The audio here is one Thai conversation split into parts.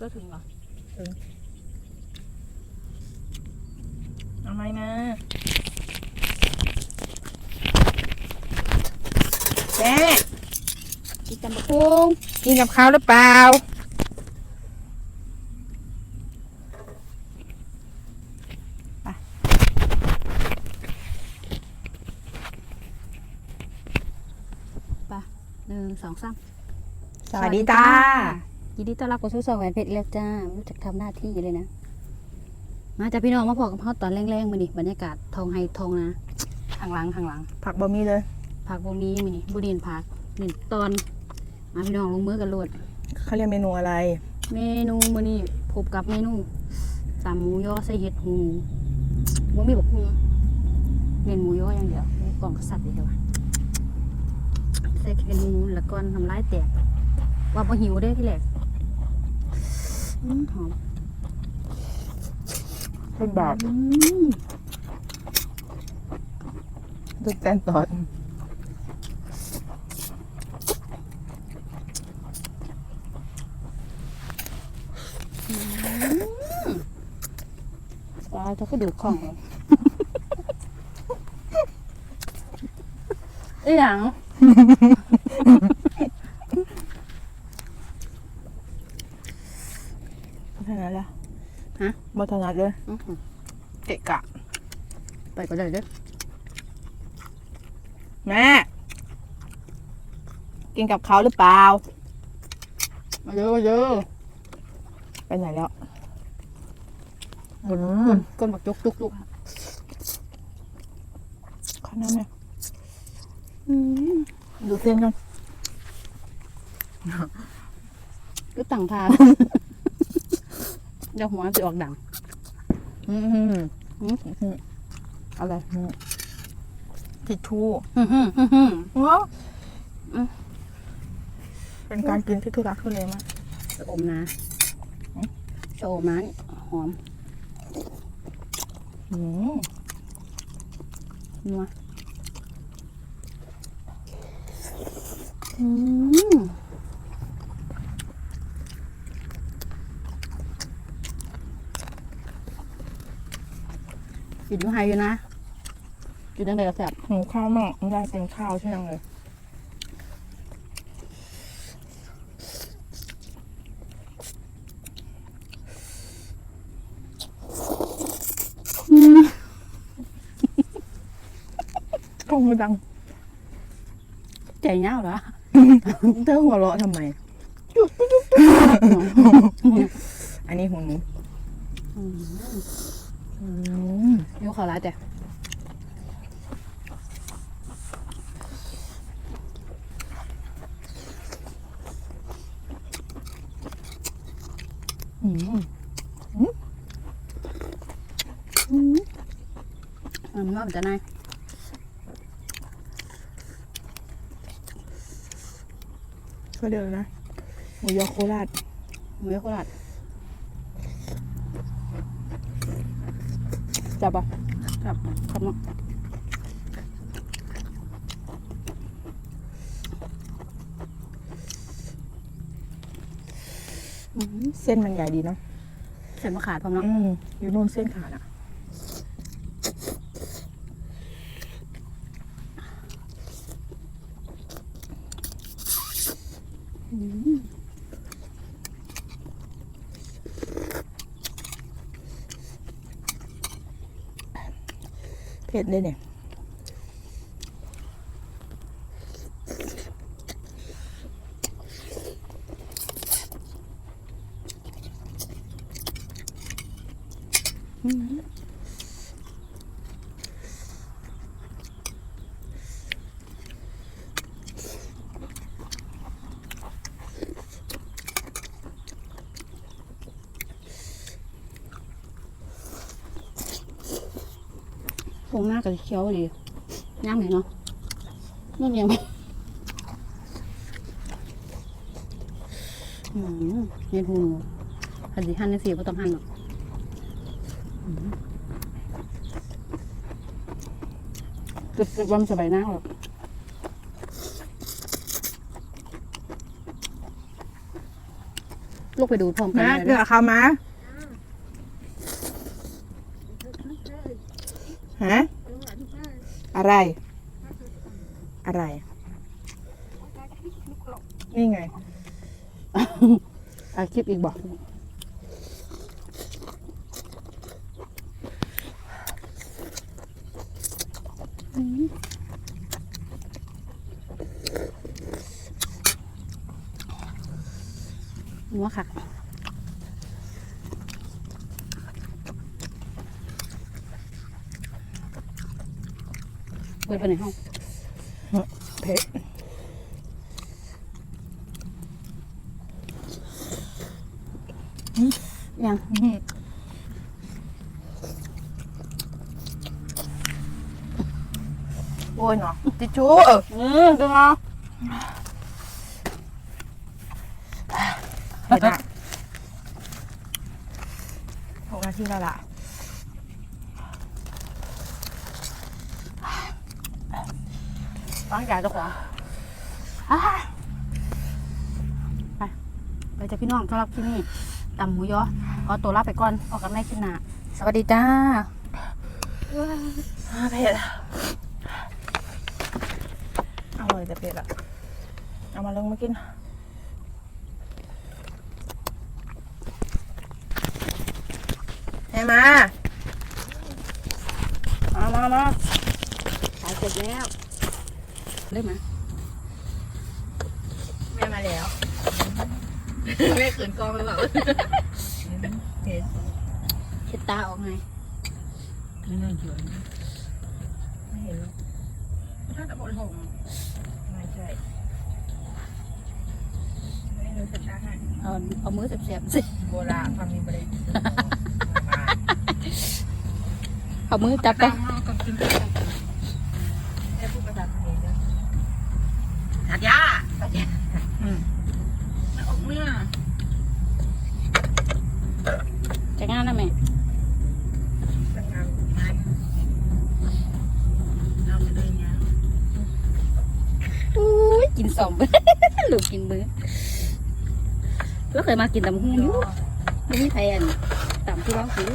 ก็ถึงเหรอเอาไหมนะแม่กินตำบักหุ่งกินกับข้าวหรือเปล่าหนึ่งสองสาม สวัสดีจ้า ยินดีต้อนรับเข้าสู่สองแหวนเพชรแล้วจ้าไม่รู้จักทำหน้าที่เลยนะ มาจากพี่น้องมาพอกับเขาตอนแรงๆมาดิบรรยากาศทองไฮทองนะข้างหลังข้างหลัง ผักบะหมี่เลยผักบมีมีนี่บุดินผักหนึ่งตอน มาพี่น้องลงมือกันโลดเขาเรียกเมนูอะไร เมนูมื้อนี้พบกับเมนูตำหมูยอใส่เห็ดหูหมูมีบอกหูเมนหมูยออย่างเดียวหมูกล่องกษัตริย์ดีกว่าใส่เห็ดหูแล้วก็ทำลายแตกว่าพอหิวได้อที่แรกอืม หอมเป็นแบบอืมตึกแตนตอดปลาจะก็ดูของเหรอเอ้ยหยัง เท่านั้นแหละฮะบ่ถนัดเลยอื้อหือเกะกะ ไปก็ได้เด้อแม่กินกับเขาวหรือเปล่ามาเยอะมาเยอะไปไหนแล้วอืก้มนก้นบักจุกจุกจุกข้าวน้ำเนี่ยดูเส้นกันก็ตั้งทา เดี๋ยวหัวจะออกดังอืมอืมอืมอะไรอืมทิชชู่ว้าวเป็นการกินที่ทุรักทุเลมากชะอมนะชะอมนะนี่หอมอืมนัวอืม กินอยูไฮอยู่นะ กินตั้งแต่แซ่บหิวข้าวมากไม่ได้กินข้าวใช่ยังเลย กล้องมันดัง ใจเงาเหรอ เธอหัวเราะทำไม อันนี้หัวหนู อืม อืมยกขอร้ายแต่อืมมันว่ามันจะนายก็เดี๋ยวนะหมูยอโคราชหมูยอโคราช จับปะจับจับเนาะอืมเส้นมันใหญ่ดีเนาะเสร็จมาขาดพร้อมเนาะอืมอยู่นู่นเส้นขาดอะอืม เผ็ดเลยเนี่ยอืม พงหน้ากับเคี้ยวดีย่างไหนเนาะนั่นยังอืมเห็นหูหันสิหันในสีก็ต้องหันหรอกจะจะวันสบายหน้าหรอกลูกไปดูพร้อมกันนะเลย เดี๋ยวเขามา ฮะอะไร อะไร นี่ไงอาคลิปอีกบอกอืมนัวค่ะ เปิดไปในห้องเผ็ดยังโอ้ยเนาะทิชชู่เอออืมดูเนาะเผ็ดอะหกนาทีแล้วล่ะ ร้างกายเจ้าของอ่าไปไปจ้ะพี่น้องสำหรับที่นี่ตำหมูยอขอตัวลาไปก่อนออกกันในคลิปหน้าสวัสดีจ้าเผ็ดอร่อยแต่เผ็ดอะ เอามาลงมากินให้มามามามาขายเสร็จแล้ว ได้ไหมแม่มาแล้ว แม่ขืนกองแล้วเหรอเผ็ดเช็ดตาออกไงไม่น่าเชื่อไม่เห็นหรอกถ้าแต่บนหงไม่ใช่ไม่รู้จะช้าให้เอาเอามือเสียบๆสิโบราณความมีประเด็นเอามือจับไป หัดยาอืมออกเมื่อจะงานนะแม่แต่งงานมันเราไม่ได้เนี้ยอุ้ยกินสมลูกกินมือแล้วเคยมากินตำหูอยู่ไม่มีใครอันตำที่ร้องคือ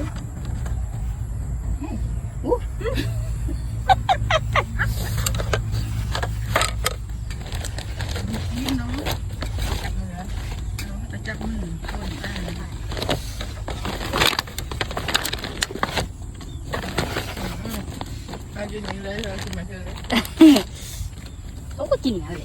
ยิ้มน้องจับมือเหรอจะจับมือคนได้เอาอยู่นี่เลยเหรอคุณมาเธอเลยเขาก็กินอะไร